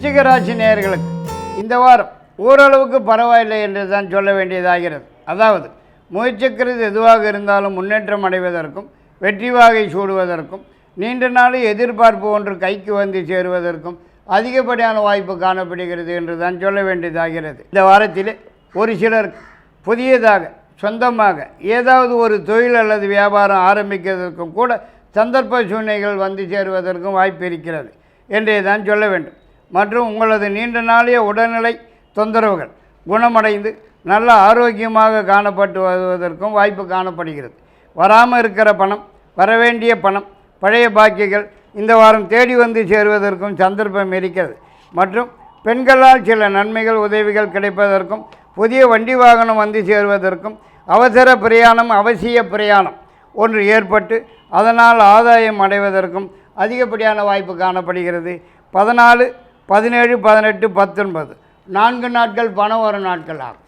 ரிச்சிகராசி நேயர்களுக்கு இந்த வாரம் ஓரளவுக்கு பரவாயில்லை என்று தான் சொல்ல வேண்டியதாகிறது. அதாவது முயற்சிக்கிறது எதுவாக இருந்தாலும் முன்னேற்றம் அடைவதற்கும் வெற்றி வாகை சூடுவதற்கும் நீண்ட நாள் எதிர்பார்ப்பு ஒன்று கைக்கு வந்து சேருவதற்கும் அதிகப்படியான வாய்ப்பு காணப்படுகிறது என்று தான் சொல்ல வேண்டியதாகிறது. இந்த வாரத்தில் ஒரு சிலர் புதியதாக சொந்தமாக ஏதாவது ஒரு தொழில் அல்லது வியாபாரம் ஆரம்பிக்கிறதற்கும் கூட சந்தர்ப்ப சூழ்நிலைகள் வந்து சேருவதற்கும் வாய்ப்பு இருக்கிறது என்றே தான் சொல்ல வேண்டும். மற்றும் உங்களது நீண்ட நாளைய உடல்நிலை தொந்தரவுகள் குணமடைந்து நல்ல ஆரோக்கியமாக காணப்பட்டு வருவதற்கும் வாய்ப்பு காணப்படுகிறது. வராமல் இருக்கிற பணம் வரவேண்டிய பணம் பழைய பாக்கிகள் இந்த வாரம் தேடி வந்து சேருவதற்கும் சந்தர்ப்பம் இருக்கிறது. மற்றும் பெண்களால் சில நன்மைகள் உதவிகள் கிடைப்பதற்கும் புதிய வண்டி வாகனம் வந்து சேருவதற்கும் அவசர பிரயாணம் அவசிய பிரயாணம் ஒன்று ஏற்பட்டு அதனால் ஆதாயம் அடைவதற்கும் அதிகப்படியான வாய்ப்பு காணப்படுகிறது. பதினாலு பதினேழு பதினெட்டு பத்தொன்பது. நான்கு நாட்கள் பணம் வரும் நாட்கள் ஆகும்.